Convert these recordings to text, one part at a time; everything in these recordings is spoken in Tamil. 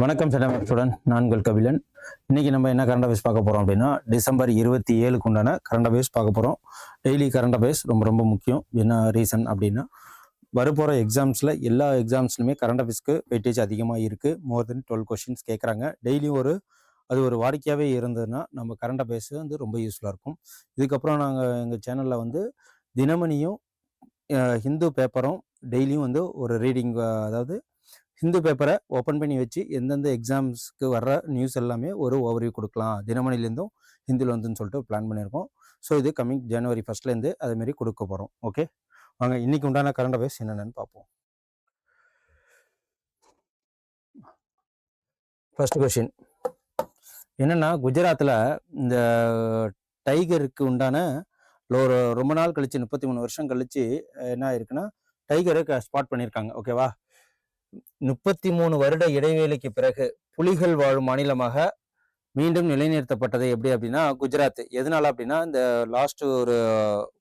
வணக்கம் சட்டம் ஸ்டூடெண்ட் நான் உங்கள் கபிலன். இன்னைக்கு நம்ம என்ன கரண்ட் அஃபேர்ஸ் பார்க்க போறோம் அப்படின்னா டிசம்பர் இருபத்தி ஏழுக்கு உண்டான கரண்ட் அஃபேர்ஸ் பார்க்க போறோம். டெய்லி கரண்ட் அஃபேர்ஸ் ரொம்ப ரொம்ப முக்கியம். என்ன ரீசன் அப்படின்னா வரப்போகிற எக்ஸாம்ஸில் எல்லா எக்ஸாம்ஸ்லையுமே கரண்ட் அஃபேர்ஸ்க்கு வெயிட்டேஜ் அதிகமாக இருக்குது மோர் தென் டுவெல் கொஷின்ஸ் கேட்குறாங்க டெய்லியும் ஒரு அது ஒரு வாடிக்கையாகவே இருந்ததுன்னா நம்ம கரண்ட் அஃபேர்ஸ் வந்து ரொம்ப யூஸ்ஃபுல்லாக இருக்கும். இதுக்கப்புறம் நாங்கள் எங்கள் சேனலில் வந்து தினமணியும் ஹிந்து பேப்பரும் டெய்லியும் வந்து ஒரு ரீடிங் அதாவது ஹிந்து பேப்பரை ஓப்பன் பண்ணி வச்சு எந்தெந்த எக்ஸாம்ஸ்க்கு வர்ற நியூஸ் எல்லாமே ஒரு ஓவர்வியூ கொடுக்கலாம். தினமணிலேருந்தும் ஹிந்தியில் வந்துன்னு சொல்லிட்டு பிளான் பண்ணியிருக்கோம். ஸோ இது கம்மிங் ஜனவரி ஃபஸ்ட்லேருந்து அதுமாரி கொடுக்க போகிறோம் ஓகே? வாங்க இன்னைக்கு உண்டான கரண்ட் அஃபேர்ஸ் என்னென்னு பார்ப்போம். ஃபர்ஸ்ட் கொஷின் என்னென்னா குஜராத்தில் இந்த டைகருக்கு உண்டான ஒரு ரொம்ப நாள் கழிச்சு முப்பத்தி மூணு வருஷம் கழிச்சு என்ன ஆயிருக்குன்னா டைகரை ஸ்பாட் பண்ணியிருக்காங்க ஓகேவா முப்பத்தி மூணு வருட இடைவேளைக்கு பிறகு புலிகள் வாழும் மாநிலமாக மீண்டும் நிலைநிறுத்தப்பட்டது எப்படி அப்படின்னா குஜராத். எதனால அப்படின்னா இந்த லாஸ்ட் ஒரு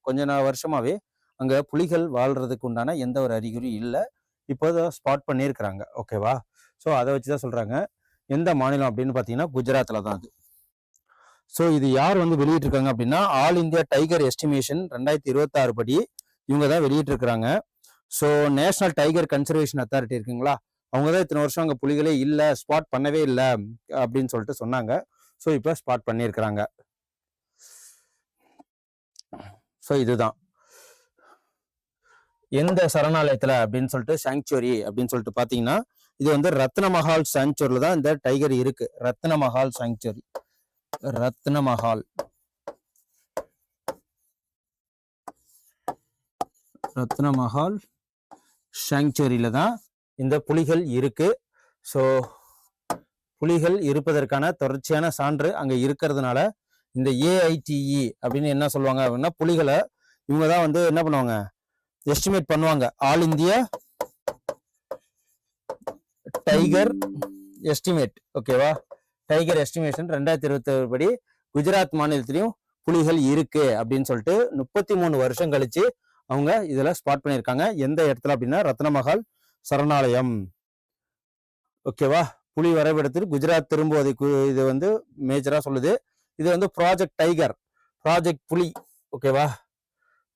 கொஞ்ச நாள் வருஷமாவே அங்க புலிகள் வாழ்றதுக்கு உண்டான எந்த ஒரு அறிகுறியும் இல்லை. இப்போ ஸ்பாட் பண்ணியிருக்கிறாங்க ஓகேவா ஸோ அதை வச்சு தான் சொல்றாங்க. எந்த மாநிலம் அப்படின்னு பார்த்தீங்கன்னா குஜராத்தில் தான் அது. ஸோ இது யார் வந்து வெளியிட்டிருக்காங்க அப்படின்னா ஆல் இந்தியா டைகர் எஸ்டிமேஷன் ரெண்டாயிரத்தி இருபத்தாறு படி இவங்க தான் வெளியிட்டிருக்கிறாங்க. So national tiger conservation authority இருக்குங்களா? அவங்க தான் இத்தனை வருஷம் அங்கே புலிகளே இல்லை ஸ்பாட் பண்ணவே இல்லை அப்படின்னு சொல்லிட்டு சொன்னாங்க. ஸோ இப்போ ஸ்பாட் பண்ணியிருக்கிறாங்க. ஸோ இதுதான். எந்த சரணாலயத்தில் அப்படின்னு சொல்லிட்டு சாங்சுவரி அப்படின்னு சொல்லிட்டு பார்த்தீங்கன்னா இது வந்து ரத்ன மஹால் சாங்சுவரியில் தான் இந்த டைகர் இருக்குது ரத்ன மஹால் சாங்சுவரி ரத்ன மஹால் சாங்சுவரியில் தான் இந்த புலிகள் இருக்கு. ஸோ புலிகள் இருப்பதற்கான தொடர்ச்சியான சான்று அங்கே இருக்கிறதுனால இந்த ஏஐடிஇ அப்படின்னு என்ன சொல்லுவாங்க அப்படின்னா புலிகளை இவங்க தான் வந்து என்ன பண்ணுவாங்க? எஸ்டிமேட் பண்ணுவாங்க. ஆல் இந்தியா டைகர் எஸ்டிமேட் ஓகேவா டைகர் எஸ்டிமேஷன் ரெண்டாயிரத்தி இருபத்தி படி குஜராத் மாநிலத்திலையும் புலிகள் இருக்கு அப்படின்னு சொல்லிட்டு முப்பத்தி மூணு வருஷம் கழிச்சு அவங்க இதுல ஸ்பாட் பண்ணியிருக்காங்க. எந்த இடத்துல அப்படின்னா ரத்னமஹால் சரணாலயம். ஓகேவா புலி வரைபடத்தில் குஜராத் திரும்புவதை கு- இது வந்து மேஜரா சொல்லுது. இது வந்து ப்ராஜெக்ட் டைகர் ப்ராஜெக்ட் புலி. ஓகேவா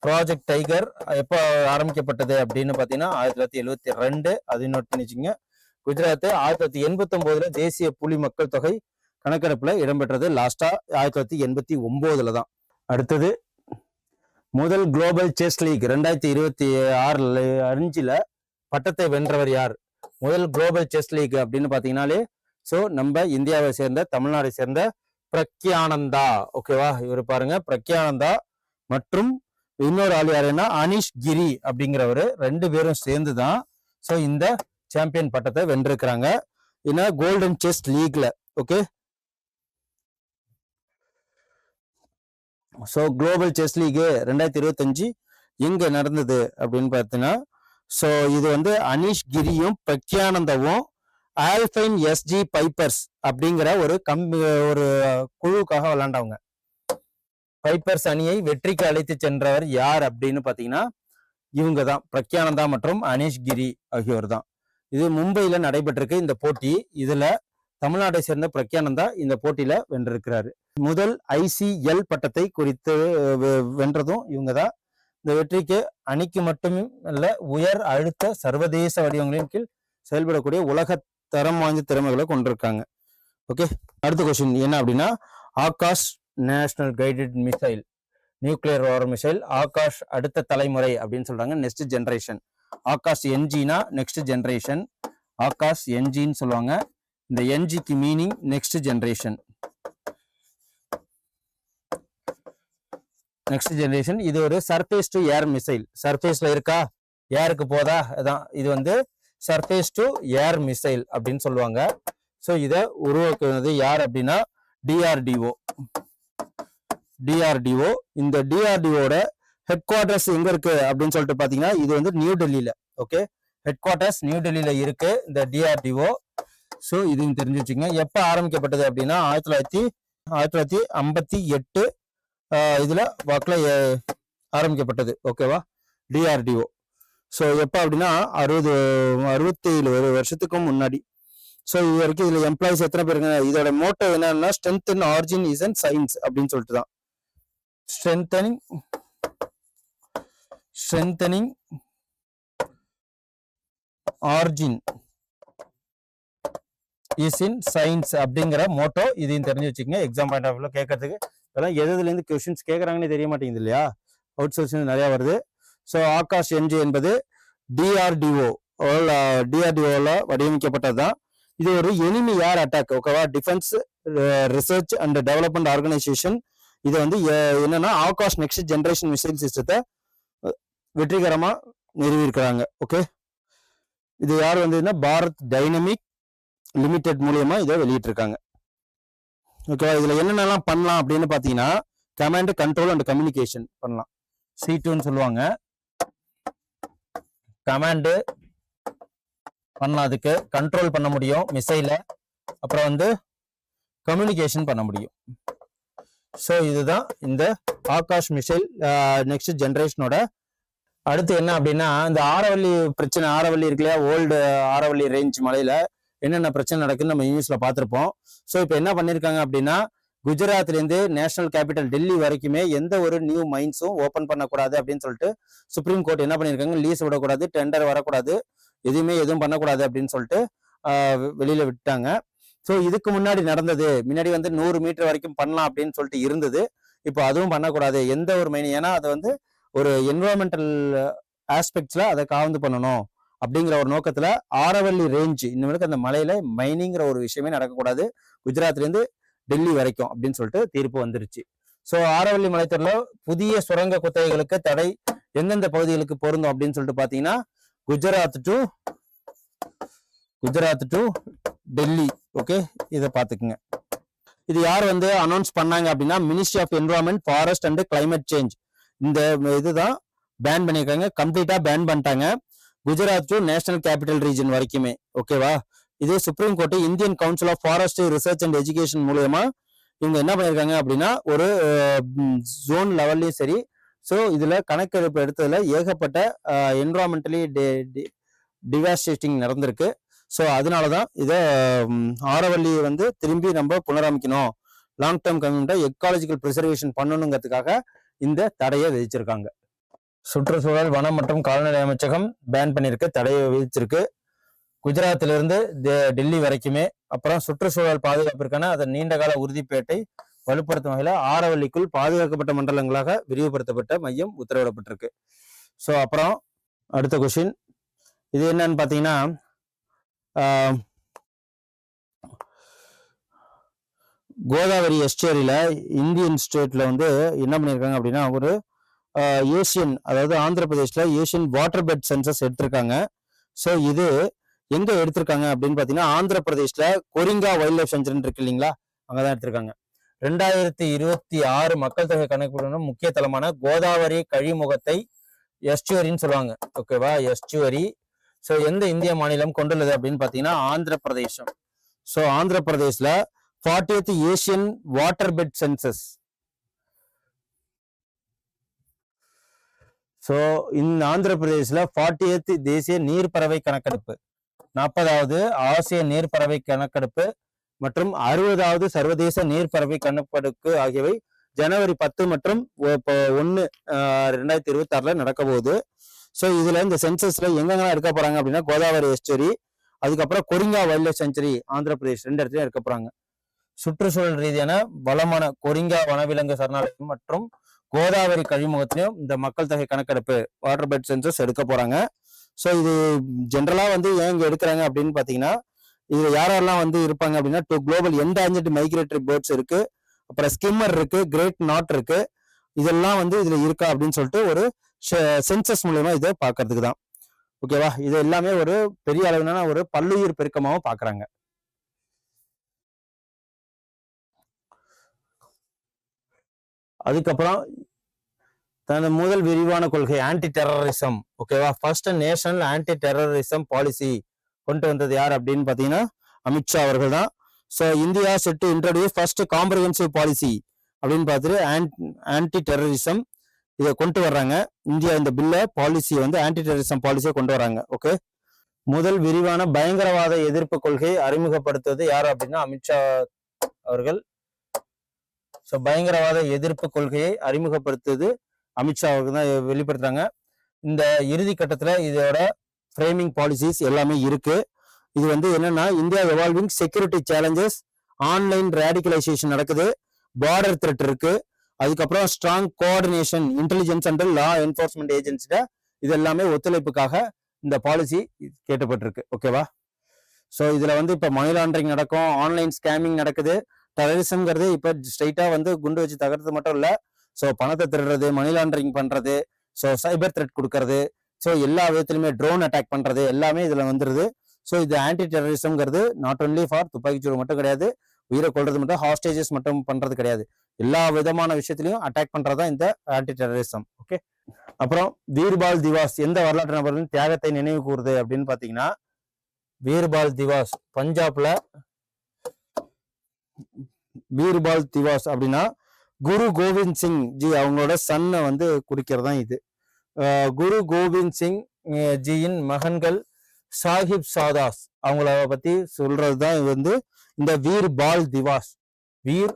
ப்ராஜெக்ட் டைகர் எப்போ ஆரம்பிக்கப்பட்டது அப்படின்னு பார்த்தீங்கன்னா ஆயிரத்தி தொள்ளாயிரத்தி எழுவத்தி ரெண்டு. அது நோட் பண்ணிச்சுங்க. குஜராத் ஆயிரத்தி தொள்ளாயிரத்தி எண்பத்தி ஒன்பதுல தேசிய புலி மக்கள் தொகை கணக்கெடுப்புல இடம்பெற்றது. லாஸ்டா ஆயிரத்தி தொள்ளாயிரத்தி எண்பத்தி ஒன்பதுல தான். அடுத்தது முதல் குளோபல் செஸ் லீக் ரெண்டாயிரத்தி இருபத்தி ஆறுல அஞ்சுல பட்டத்தை வென்றவர் யார்? முதல் குளோபல் செஸ் லீக் அப்படின்னு பாத்தீங்கன்னாலே ஸோ நம்ம இந்தியாவை சேர்ந்த தமிழ்நாடை சேர்ந்த பிரக்யானந்தா. ஓகேவா இவர் பாருங்க பிரக்யானந்தா மற்றும் இன்னொரு ஆள் யாருன்னா அனிஷ் கிரி அப்படிங்கிறவரு. ரெண்டு பேரும் சேர்ந்து தான் ஸோ இந்த சாம்பியன் பட்டத்தை வென்றிருக்கிறாங்க. ஏன்னா golden chess லீக்ல okay so global chess league ரெண்டாயிரத்தி இருபத்தஞ்சு எங்க நடந்தது அப்படின்னு பார்த்தீங்கன்னா ஸோ இது வந்து அனிஷ் கிரியும் பிரக்யானந்தவும் ஆல்ஃபைன் எஸ்ஜி பைப்பர்ஸ் அப்படிங்கிற ஒரு கம்பி ஒரு குழுவுக்காக விளாண்டவங்க. பைப்பர்ஸ் அணியை வெற்றிக்கு அழைத்து சென்றவர் யார் அப்படின்னு பார்த்தீங்கன்னா இவங்க தான் பிரக்யானந்தா மற்றும் அனிஷ் கிரி ஆகியோர் தான் இது மும்பையில் நடைபெற்றிருக்கு இந்த போட்டி. இதில் தமிழ்நாட்டை சேர்ந்த பிரக்யானந்தா இந்த போட்டியில் வென்றிருக்கிறாரு. முதல் ஐசிஎல் பட்டத்தை குறித்து வெ- வென்றதும் இவங்க தான் இந்த வெற்றிக்கு அணிக்கு மட்டும் அல்ல உயர் அழுத்த சர்வதேச வடிவங்களின் கீழ் செயல்படக்கூடிய உலக தரம் வாய்ந்த திறமைகளை கொண்டிருக்காங்க. ஓகே அடுத்த கொஸ்டின் என்ன அப்படின்னா Akash national guided missile nuclear war missile Akash அடுத்த தலைமுறை அப்படின்னு சொல்றாங்க நெக்ஸ்ட் ஜென்ரேஷன் ஆகாஷ் என்ஜினா நெக்ஸ்ட் ஜென்ரேஷன் ஆகாஷ் என்ஜின்னு சொல்லுவாங்க. இந்த என்ஜிக்கு meaning next generation next generation இது ஒரு சர்ஃபேஸ் டு ஏர் மிசைல் சர்ஃபேஸ்ல இருக்கா? ஏருக்கு போதா? அதான். இது வந்து சர்ஃபேஸ் டு ஏர் மிசைல் அப்படின்னு சொல்லுவாங்க. ஸோ இதை உருவாக்குவது யார் அப்படின்னா டிஆர்டிஓ டிஆர்டிஓ இந்த டிஆர்டிஓட ஹெட் குவார்டர்ஸ் எங்க இருக்கு அப்படின்னு சொல்லிட்டு பாத்தீங்கன்னா இது வந்து நியூ டெல்லியில ஓகே ஹெட் குவார்டர்ஸ் நியூ டெல்லியில இருக்கு இந்த டிஆர்டிஓ ஸோ இதையும் தெரிஞ்சு வச்சுங்க எப்போ ஆரம்பிக்கப்பட்டது அப்படின்னா ஆயிரத்தி தொள்ளாயிரத்தி ஆயிரத்தி தொள்ளாயிரத்தி ஐம்பத்தி எட்டு இதுல வாக்கில் ஆரம்பிக்கப்பட்டது ஓகேவா டிஆர்டிஓ ஸோ எப்போ அப்படின்னா அறுபது அறுபத்தேழு ஒரு வருஷத்துக்கும் முன்னாடி. ஸோ இது வரைக்கும் இதில் எம்ப்ளாயிஸ் எத்தனை பேருங்க இதோட மோட்டோ என்னன்னா strength and origin is and science அப்படின்னு சொல்லிட்டு தான் strengthening strengthening origin is in science அப்படிங்கிற மோட்டோ இதையும் தெரிஞ்சு வச்சுக்கோங்க. எக்ஸாம் பாயிண்ட் ஆஃப் வியூல கேட்கறதுக்கு. இதெல்லாம் எதுலேருந்து கொஷின்ஸ் கேட்குறாங்கன்னு தெரிய மாட்டேங்குது இல்லையா? அவுட் சோர்ஸ் நிறையா வருது. ஸோ ஆகாஷ் எம்ஜி என்பது டிஆர்டிஓ டிஆர்டிஓவில் வடிவமைக்கப்பட்டது தான் இது ஒரு எனிமி ஏர் அட்டாக் ஓகேவா defence research and development organisation இது வந்து என்னன்னா ஆகாஷ் நெக்ஸ்ட் ஜென்ரேஷன் மிசைல் சிஸ்டத்தை வெற்றிகரமாக நிறுவியிருக்கிறாங்க. ஓகே இது யார் வந்ததுன்னா பாரத் டைனமிக் லிமிடெட் மூலியமாக இதை வெளியிட்டிருக்காங்க. ஓகேவா இதில் என்னென்னலாம் பண்ணலாம் அப்படின்னு பார்த்தீங்கன்னா கமாண்ட் கண்ட்ரோல் அண்ட் கம்யூனிகேஷன் பண்ணலாம். சி டூன்னு சொல்லுவாங்க. கமாண்டு பண்ணலாம் அதுக்கு. கண்ட்ரோல் பண்ண முடியும் மிசைல அப்புறம் வந்து கம்யூனிகேஷன் பண்ண முடியும். ஸோ இதுதான் இந்த ஆகாஷ் மிசைல் நெக்ஸ்ட் ஜென்ரேஷனோட அடுத்து என்ன அப்படின்னா இந்த ஆரவல்லி பிரச்சனை ஆரவல்லி இருக்கு இல்லையா? ஓல்டு ஆரவல்லி ரேஞ்ச் மலையில என்னென்ன பிரச்சனை நடக்குன்னு நம்ம நியூஸ்ல பார்த்துருப்போம். ஸோ இப்போ என்ன பண்ணியிருக்காங்க அப்படின்னா குஜராத்லேருந்து நேஷனல் கேபிட்டல் டெல்லி வரைக்குமே எந்த ஒரு நியூ மைன்ஸும் ஓப்பன் பண்ணக்கூடாது அப்படின்னு சொல்லிட்டு சுப்ரீம் கோர்ட் என்ன பண்ணியிருக்காங்க லீஸ் விடக்கூடாது டெண்டர் வரக்கூடாது எதுவுமே எதுவும் பண்ணக்கூடாது அப்படின்னு சொல்லிட்டு வெளியில விட்டாங்க ஸோ இதுக்கு முன்னாடி நடந்தது முன்னாடி வந்து நூறு மீட்டர் வரைக்கும் பண்ணலாம் அப்படின்னு சொல்லிட்டு இருந்தது. இப்போ அதுவும் பண்ணக்கூடாது. எந்த ஒரு மைன் ஏன்னா அது வந்து ஒரு என்வரான்மெண்டல் ஆஸ்பெக்ட்ஸில் அதை காவந்து பண்ணணும் அப்படிங்கிற ஒரு நோக்கத்தில் ஆரவல்லி ரேஞ்சு இன்னும் அந்த மலையில் மைனிங்கிற ஒரு விஷயமே நடக்கக்கூடாது. குஜராத்லேருந்து டெல்லி வரைக்கும் அப்படின்னு சொல்லிட்டு தீர்ப்பு வந்துருச்சு. ஸோ ஆரவல்லி மலைத்தொடரில் புதிய சுரங்க குத்தகைகளுக்கு தடை எந்தெந்த பகுதிகளுக்கு பொருந்தும் அப்படின்னு சொல்லிட்டு பார்த்தீங்கன்னா Gujarat to Gujarat to Delhi. Okay இதை பார்த்துக்குங்க இது யார் வந்து அனௌன்ஸ் பண்ணாங்க அப்படின்னா ministry of environment forest and climate change இந்த இதுதான் பேன் பண்ணியிருக்காங்க. கம்ப்ளீட்டா பேன் பண்ணிட்டாங்க. Gujarat to national capital region வரைக்குமே. ஓகேவா இது supreme court Indian council of forest research and education மூலயமா இவங்க என்ன பண்ணியிருக்காங்க அப்படின்னா ஒரு ஜோன் லெவல்லையும் சரி ஸோ இதில் கணக்கெடுப்பு எடுத்ததில் ஏகப்பட்ட என்வரான்மெண்டலி டிவாஸ்டேட்டிங் நடந்திருக்கு. ஸோ அதனால தான் இதை ஆரவல்லி வந்து திரும்பி நம்ம புனரமைக்கணும். லாங் டேர்ம் கம்யூனிட்டை எக்காலஜிக்கல் ப்ரிசர்வேஷன் பண்ணணுங்கிறதுக்காக இந்த தடையை விதிச்சிருக்காங்க. சுற்றுச்சூழல் வனம் மற்றும் கால்நடை அமைச்சகம் பேன் பண்ணியிருக்கு தடையை விதிச்சிருக்கு. குஜராத்திலிருந்து டெல்லி வரைக்குமே. அப்புறம் சுற்றுச்சூழல் பாதுகாப்பிற்கான அதன் நீண்டகால உறுதிப்பேட்டை வலுப்படுத்தும் வகையில் ஆரவல்லிக்குள் பாதுகாக்கப்பட்ட மண்டலங்களாக விரிவுபடுத்தப்பட்ட மையம் உத்தரவிடப்பட்டிருக்கு. ஸோ அப்புறம் அடுத்த கொஷின் இது என்னன்னு பார்த்தீங்கன்னா கோதாவரி எஸ்டேரியில் இந்தியன் ஸ்டேட்டில் வந்து என்ன பண்ணியிருக்காங்க அப்படின்னா ஒரு ஆஹ், ஏசியன் அதாவது ஆந்திர பிரதேஷில் ஏசியன் வாட்டர் பெட் சென்சஸ் எடுத்திருக்காங்க. ஸோ இது எங்கே எடுத்திருக்காங்க அப்படின்னு பார்த்தீங்கன்னா ஆந்திர பிரதேஷில் கொரிங்கா வைல்ட் லைஃப் சென்சுரி இருக்கு இல்லைங்களா? அங்கதான் எடுத்திருக்காங்க. ரெண்டாயிரத்தி இருபத்தி ஆறு மக்கள் தொகை கணக்குடன் முக்கிய தளமான கோதாவரி கழிமுகத்தை எஸ்டியூரின்னு சொல்லுவாங்க. ஓகேவா எஸ்டுவரி ஸோ எந்த இந்திய மாநிலம் கொண்டுள்ளது அப்படின்னு பார்த்தீங்கன்னா ஆந்திர பிரதேசம். So Andhra பிரதேசில் fortieth Asian water bird census so இந்த ஆந்திர பிரதேசில் ஃபார்ட்டியத் தேசிய நீர்ப்பறவை கணக்கெடுப்பு நாற்பதாவது ஆசிய நீர்ப்பறவை கணக்கெடுப்பு மற்றும் அறுபதாவது சர்வதேச நீர்ப்பறவை கணக்கெடுப்பு ஆகியவை ஜனவரி பத்து மற்றும் ஒன்று ரெண்டாயிரத்தி இருபத்தி ஆறுல நடக்க போகுது. ஸோ இதுல இந்த சென்சஸ்ல எங்கெங்கெல்லாம் எடுக்க போறாங்க அப்படின்னா கோதாவரி எஸ்டரி அதுக்கப்புறம் Coringa wild life sanctuary Andhra Pradesh ரெண்டு இடத்துலயும் எடுக்க போறாங்க. சுற்றுச்சூழல் ரீதியான வளமான கொரிங்கா வனவிலங்கு சரணாலயம் மற்றும் கோதாவரி கழிமுகத்திலையும் இந்த மக்கள் தொகை கணக்கெடுப்பு வாட்டர் பெட் சென்சஸ் எடுக்க போறாங்க. ஸோ இது ஜென்ரலாக வந்து ஏன் இங்கே எடுக்கிறாங்க அப்படின்னு பார்த்தீங்கன்னா இதில் யாரெல்லாம் வந்து இருப்பாங்க அப்படின்னா டூ குளோபல் அஞ்செட்டு மைக்ரேட்டரி பேர்ட்ஸ் இருக்கு அப்புறம் ஸ்கிம்மர் இருக்கு கிரேட் நாட் இருக்கு. இதெல்லாம் வந்து இதில் இருக்கா அப்படின்னு சொல்லிட்டு ஒரு சென்சஸ் மூலயமா இதை பார்க்கறதுக்கு தான் ஓகேவா இது எல்லாமே ஒரு பெரிய அளவிலான ஒரு பல்லுயிர் பெருக்கமாகவும் பார்க்குறாங்க அதுக்கப்புறம் தனது முதல் விரிவான கொள்கை ஆன்டி டெரரிசம் ஓகேவா first national anti terrorism policy கொண்டு வந்தது யார் அப்படின்னு பார்த்தீங்கன்னா அமித்ஷா அவர்கள் தான். So India set introduce first comprehensive policy அப்படின்னு பார்த்துட்டு ஆன்டி டெரரிசம் இதை கொண்டு வர்றாங்க. இந்தியா இந்த பில்லை பாலிசியை வந்து ஆன்டி டெரரிசம் பாலிசியை கொண்டு வராங்க ஓகே முதல் விரிவான பயங்கரவாத எதிர்ப்பு கொள்கையை அறிமுகப்படுத்துவது யார் அப்படின்னா அமித்ஷா அவர்கள். ஸோ பயங்கரவாத எதிர்ப்பு கொள்கையை அறிமுகப்படுத்துவது அமித்ஷா தான் வெளிப்படுத்துறாங்க. இந்த இறுதி கட்டத்தில் இதோட ஃப்ரேமிங் பாலிசிஸ் எல்லாமே இருக்கு. இது வந்து என்னன்னா India evolving security challenges online radicalisation நடக்குது. பார்டர் த்ரெட் இருக்கு. அதுக்கப்புறம் strong coordination intelligence and law enforcement ஏஜென்சிட இது எல்லாமே ஒத்துழைப்புக்காக இந்த பாலிசி கேட்டப்பட்டிருக்கு. ஓகேவா ஸோ இதில் வந்து இப்போ மணி லாண்டரிங் நடக்கும் ஆன்லைன் ஸ்கேமிங் நடக்குது. டெரரிசம்ங்கிறது இப்போ ஸ்ட்ரைட்டா வந்து குண்டு வச்சு தகர்த்து மட்டும் இல்ல. ஸோ பணத்தை திருடுறது மணி லாண்டரிங் பண்றது ஸோ சைபர் த்ரெட் கொடுக்கறது ஸோ எல்லா விதத்துலையுமே ட்ரோன் அட்டாக் பண்றது எல்லாமே இதுல வந்துருது. ஸோ இது ஆன்டி டெரரிசம்ங்கிறது நாட் ஒன்லி ஃபார் துப்பாக்கிச்சூடு மட்டும் கிடையாது உயிரை கொள்றது மட்டும் ஹாஸ்டேஜஸ் மட்டும் பண்றது கிடையாது. எல்லா விதமான விஷயத்திலையும் அட்டாக் பண்றதா இந்த ஆன்டி டெரரிசம் ஓகே அப்புறம் வீர்பால் திவாஸ் எந்த வரலாற்று நபர்களின் தியாகத்தை நினைவு கூறுது அப்படின்னு பாத்தீங்கன்னா வீர்பால் திவாஸ் பஞ்சாப்ல வீர்பால் திவாஸ் அப்படின்னா குரு கோவிந்த் சிங். ஜி அவங்களோட சன்னை வந்து குறிக்கிறதா இது. குரு கோவிந்த் சிங் ஜியின் மகன்கள் சாஹிப் சாதாஸ். அவங்கள பத்தி சொல்றதுதான் தான் வந்து இந்த வீர் பால் திவாஸ். வீர்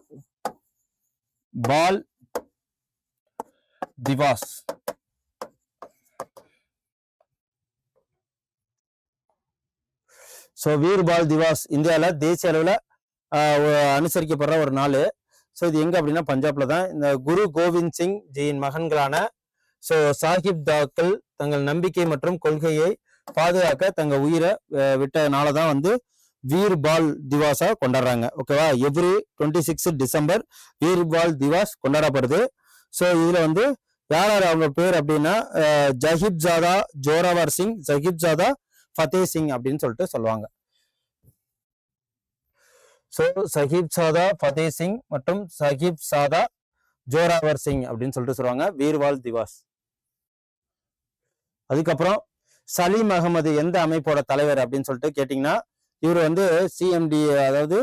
பால் திவாஸ். ஸோ வீர் பால் திவாஸ் இந்தியாவில் தேசிய அளவில் அனுசரிக்கப்படுற ஒரு நாள். ஸோ இது எங்கே அப்படின்னா பஞ்சாப்ல தான். இந்த குரு கோவிந்த் சிங் ஜியின் மகன்களான ஸோ சாஹிப் தாக்கள் தங்கள் நம்பிக்கை மற்றும் கொள்கையை பாதுகாக்க தங்கள் உயிரை அஹ், விட்டனால தான் வந்து வீர் பால் திவாஸா கொண்டாடுறாங்க. ஓகேவா every twenty six December Veer Bal Diwas கொண்டாடப்படுது. ஸோ இதில் வந்து யார் யார் அவங்க பேர் அப்படின்னா ஜஹிப் ஜாதா ஜோராவர் சிங் ஜஹிப் ஜாதா ஃபத்தே சிங் அப்படின்னு சொல்லிட்டு சொல்லுவாங்க. ஸோ சஹிப் சாதா ஃபதே சிங் மற்றும் சஹிப் சாதா ஜோராவர் சிங் அப்படின்னு சொல்லிட்டு சொல்லுவாங்க. வீர்வால் திவாஸ் அதுக்கப்புறம் சலீம் அகமது எந்த அமைப்போட தலைவர் அப்படின்னு சொல்லிட்டு கேட்டிங்கன்னா இவர் வந்து சிஎம்டி அதாவது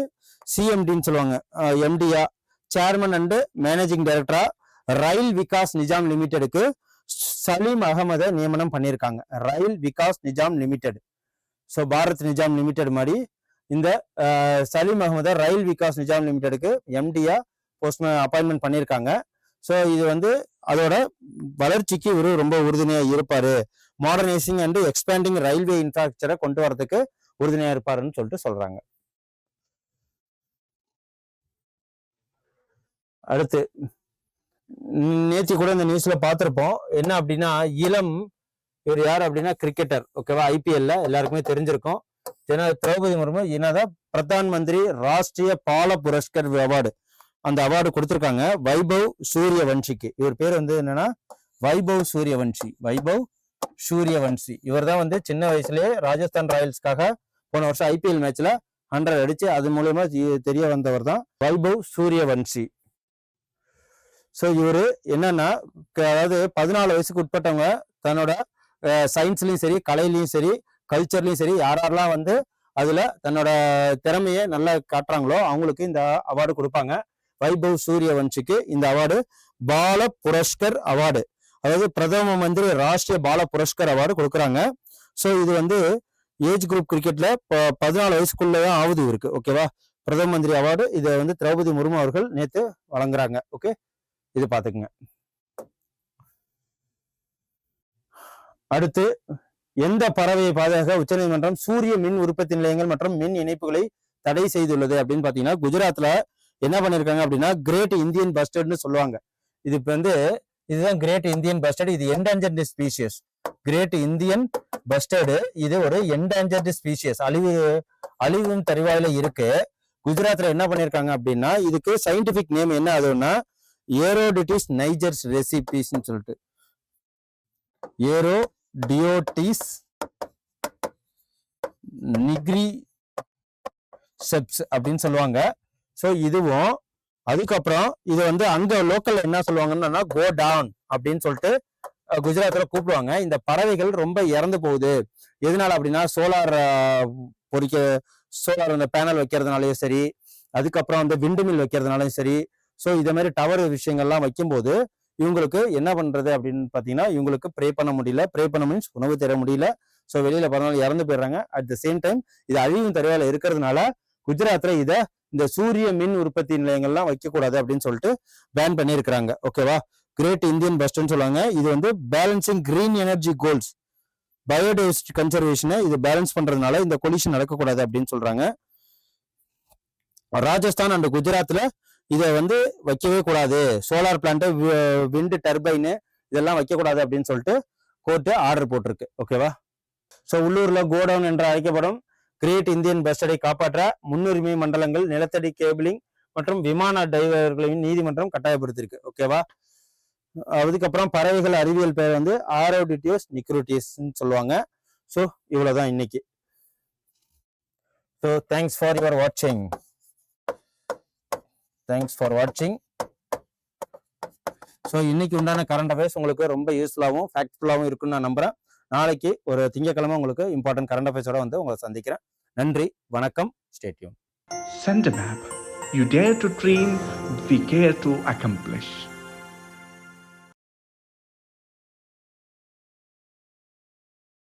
சிஎம்டின்னு சொல்லுவாங்க. எம்டியா சேர்மன் அண்டு மேனேஜிங் டைரக்டரா ரயில் விகாஸ் நிஜாம் லிமிடெடுக்கு சலீம் அகமதை நியமனம் பண்ணியிருக்காங்க. Rail Vikas Nigam limited so Bharat Nigam limited மாதிரி இந்த சலீம் அகமதை ரயில் விகாஸ் நிஜாம் லிமிடெடுக்கு எம்டியா போஸ்ட் அப்பாயின்மெண்ட் பண்ணியிருக்காங்க ஸோ இது வந்து அதோட வளர்ச்சிக்கு இவரு ரொம்ப உறுதுணையாக இருப்பார். மாடர்னைசிங் அண்ட் எக்ஸ்பேண்டிங் ரயில்வே இன்ஃப்ராஸ்ட்ரக்சரை கொண்டு வரதுக்கு உறுதுணையாக இருப்பாருன்னு சொல்லிட்டு சொல்கிறாங்க அடுத்து நேற்று கூட இந்த நியூஸில் பார்த்துருப்போம். என்ன அப்படின்னா இளம் இவர் யார் அப்படின்னா கிரிக்கெட்டர் ஓகேவா ஐபிஎல்ல எல்லாருக்குமே தெரிஞ்சிருக்கும். ஜன திரௌபதி முர்மு என்னதான் பிரதான் மந்திரி ராஷ்டிரிய பால புரஸ்கர் அவார்டு அந்த அவார்டு கொடுத்துருக்காங்க. வைபவ் சூரியவன்ஷிக்கு. இவர் பேர் வந்து என்னன்னா வைபவ் சூரியவன்ஷி. வைபவ் சூரியவன்ஷி. இவர் தான் வந்து சின்ன வயசுலயே ராஜஸ்தான் ராயல்ஸ்க்காக போன வருஷம் ஐபிஎல் மேட்ச்ல ஹண்ட்ரட் அடிச்சு அது மூலயமா தெ- தெரிய வந்தவர் தான் வைபவ் சூரியவன்ஷி. ஸோ இவர் என்னன்னா அதாவது பதினாலு வயசுக்கு உட்பட்டவங்க தன்னோட சயின்ஸ்லயும் சரி கலையிலயும் சரி கல்ச்சர்லையும் சரி யார் யாரெல்லாம் வந்து அதுல தன்னோட திறமையை நல்லா காட்டுறாங்களோ அவங்களுக்கு இந்த அவார்டு கொடுப்பாங்க. வைபவ் சூரியவன்ஷிக்கு இந்த அவார்டு பால புரஸ்கர் அவார்டு அதாவது பிரதம மந்திரி ராஷ்டிரிய பால புரஸ்கர் அவார்டு கொடுக்குறாங்க. ஸோ இது வந்து ஏஜ் குரூப் கிரிக்கெட்ல ப- பதினாலு வயசுக்குள்ளதான் ஆகுது இருக்கு ஓகேவா பிரதம மந்திரி அவார்டு இதை வந்து திரௌபதி முர்மு அவர்கள் நேத்து வழங்குறாங்க. ஓகே இது பாத்துக்குங்க அடுத்து எந்த பறவையை பாதுகாக்க உச்சநீதிமன்றம் சூரிய மின் உற்பத்தி நிலையங்கள் மற்றும் மின் இணைப்புகளை தடை செய்துள்ளது அப்படின்னு பாத்தீங்கன்னா குஜராத்ல என்ன பண்ணிருக்காங்க அப்படின்னா கிரேட் இந்தியன் பஸ்டர்ட்னு சொல்லுவாங்க. இது இப்ப வந்து இதுதான் கிரேட் இந்தியன் பஸ்டர்ட் இது endangered species great Indian bustard இது ஒரு என்டாஞ்சர்டு ஸ்பீசியஸ் அழிவு அழிவும் தருவாயில இருக்கு. குஜராத்ல என்ன பண்ணிருக்காங்க அப்படின்னா இதுக்கு சயின்டிபிக் நேம் என்ன ஆகுதுன்னா ஏரோடிட்டிஸ் நைஜர்ஸ் ரெசிபிஸ்ன்னு சொல்லிட்டு. ஏரோ டியோட்டிஸ் நிக்ரி செப்ஸ் அப்படின்னு சொல்லுவாங்க. ஸோ இதுவும் அதுக்கப்புறம் இது வந்து அங்க லோக்கல்ல என்ன சொல்லுவாங்கன்னா கோ டவுன் அப்படின்னு சொல்லிட்டு குஜராத்தில் குஜராத்ல கூப்பிடுவாங்க. இந்த பறவைகள் ரொம்ப இறந்து போகுது. எதனால அப்படின்னா சோலார் பொறிக்க சோலார் அந்த பேனல் வைக்கிறதுனாலயும் சரி அதுக்கப்புறம் அந்த விண்டு மில் வைக்கிறதுனாலயும் சரி. ஸோ இதே மாதிரி டவர் விஷயங்கள்லாம் வைக்கும்போது இவங்களுக்கு என்ன பண்றது அப்படின்னு பாத்தீங்கன்னா இவங்களுக்கு ப்ரே பண்ண முடியல. ப்ரே பண்ண மீன்ஸ் உணவு தர முடியல. ஸோ வெளியில பிறந்தவங்க இறந்து போயிடுறாங்க. அட் த சேம் டைம் இது அழிவும் தருவாயில இருக்கிறதுனால குஜராத்ல இதை இந்த சூரிய மின் உற்பத்தி நிலையங்கள்லாம் வைக்கக்கூடாது அப்படின்னு சொல்லிட்டு பேன் பண்ணியிருக்கிறாங்க. ஓகேவா கிரேட் இந்தியன் பெஸ்ட்னு சொல்லுவாங்க. இது வந்து balancing green energy goals biodiversity கன்சர்வேஷனை இது பேலன்ஸ் பண்றதுனால இந்த கொலிஷன் நடக்கக்கூடாது அப்படின்னு சொல்றாங்க. ராஜஸ்தான் அண்ட் குஜராத்ல இதை வந்து வைக்கவே கூடாது. சோலார் பிளான்ட்டு விண்டு டர்பைனு இதெல்லாம் வைக்கக்கூடாது அப்படின்னு சொல்லிட்டு கோர்ட்டு ஆர்டர் போட்டிருக்கு. ஓகேவா ஸோ உள்ளூரில் கோடவுன் என்று அழைக்கப்படும் கிரேட் இந்தியன் பஸ்டரை காப்பாற்ற முன்னுரிமை மண்டலங்கள் நிலத்தடி கேபிளிங் மற்றும் விமான டிரைவர்களையும் நீதிமன்றம் கட்டாயப்படுத்தியிருக்கு. ஓகேவா அதுக்கப்புறம் பறவைகள் அறிவியல் பெயர் வந்து ஆரோடிட்டியோஸ் நிக்ரோட்டியஸ்ன்னு சொல்லுவாங்க. ஸோ இவ்வளோதான் இன்னைக்கு. ஸோ தேங்க்ஸ் ஃபார் யுவர் வாட்சிங் தேங்க்ஸ் ஃபார் வாட்சிங் ஸோ இன்னைக்கு உண்டான கரண்ட் அஃபேர்ஸ் உங்களுக்கு ரொம்ப யூஸ்ஃபுல்லாகவும் ஃபேக்ட்ஃபுல்லாகவும் இருக்குன்னு நான் நம்புறேன். நாளைக்கு ஒரு திங்கக்கிழமை உங்களுக்கு இம்பார்ட்டன்ட் கரண்ட் அஃபேர்ஸோட வந்து உங்களை சந்திக்கிறேன். நன்றி வணக்கம் stay tuned sent map you dare to dream we care to accomplish.